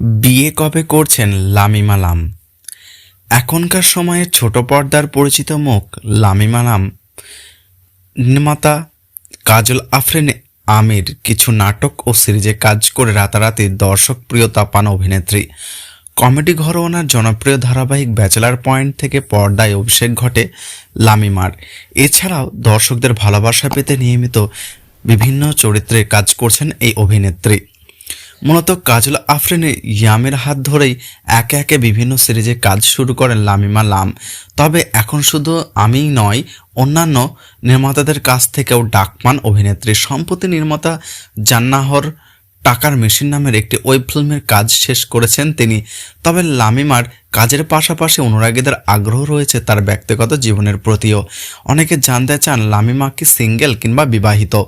বিয়ে কবে করছেন লামিমালাম এখনকার সময়ে ছোট পর্দার পরিচিত মুখ লামিমালাম নির্মাতা কাজল আফরিন আমির কিছু নাটক ও সিরিজে কাজ করে রাতারাতি দর্শক প্রিয়তা পান অভিনেত্রী। কমেডি ঘরোয়ানার জনপ্রিয় ধারাবাহিক ব্যাচেলার পয়েন্ট থেকে পর্দায় অভিষেক ঘটে লামিমার। এছাড়াও দর্শকদের ভালোবাসা পেতে নিয়মিত বিভিন্ন চরিত্রে কাজ করছেন এই অভিনেত্রী। মূলত কাজল আফরিনের ইয়ামের হাত ধরেই একে একে বিভিন্ন সিরিজে কাজ শুরু করেন লামিমা লাম। তবে এখন শুধু আমিই নয়, অন্যান্য নির্মাতাদের কাছ থেকেও ডাকমান অভিনেত্রী সম্প্রতি নির্মাতা জান্নাহর টাকার মেশিন নামের একটি ওয়েব ফিল্মের কাজ শেষ করেছেন তিনি। তবে লামিমার কাজের পাশাপাশি অনুরাগীদের আগ্রহ রয়েছে তার ব্যক্তিগত জীবনের প্রতিও। অনেকে জানতে চান লামিমা কি সিঙ্গেল কিংবা বিবাহিত।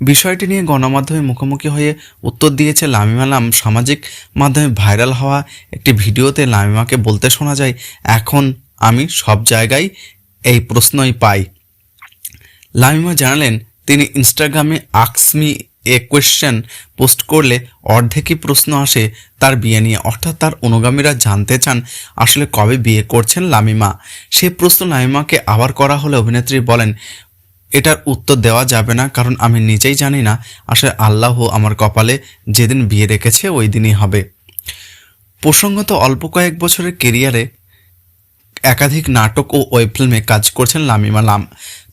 বিষয়টি নিয়ে গণমাধ্যমে মুখোমুখি হয়ে উত্তর দিয়েছে লামিমা লাম। সামাজিক মাধ্যমে ভাইরাল হওয়া একটি ভিডিওতে লামিমাকে বলতে শোনা যায়, এখন আমি সব জায়গায় এই প্রশ্নই পাই। লামিমা জানালেন, তিনি ইনস্টাগ্রামে আক্সমি এ কোয়েশ্চেন পোস্ট করলে অর্ধেকই প্রশ্ন আসে তার বিয়ে নিয়ে। অর্থাৎ তার অনুগামীরা জানতে চান আসলে কবে বিয়ে করছেন লামিমা। সেই প্রশ্ন লামিমাকে আবার করা হলে অভিনেত্রী বলেন এটার উত্তর দেওয়া যাবে না, কারণ আমি নিজেই জানি না। আসলে আল্লাহ আমার কপালে যেদিন বিয়ে রেখেছে, ওই দিনই হবে। প্রসঙ্গত অল্প কয়েক বছরের কেরিয়ারে একাধিক নাটক ও ওয়েব ফিল্মে কাজ করছেন লামিমা লাম।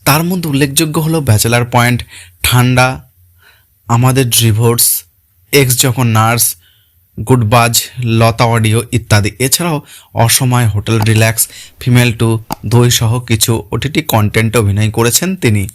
তার মধ্যে উল্লেখযোগ্য হলো ব্যাচেলার পয়েন্ট, ঠান্ডা, আমাদের ডিভোর্স, এক্স যখন নার্স গুডবাজ লতা অডিও ইত্যাদি। এছাড়াও অসময়, হোটেল রিল্যাক্স, ফিমেল টু, দই সহ কিছু ওটিটি কন্টেন্টে অভিনয় করেছেন তিনি।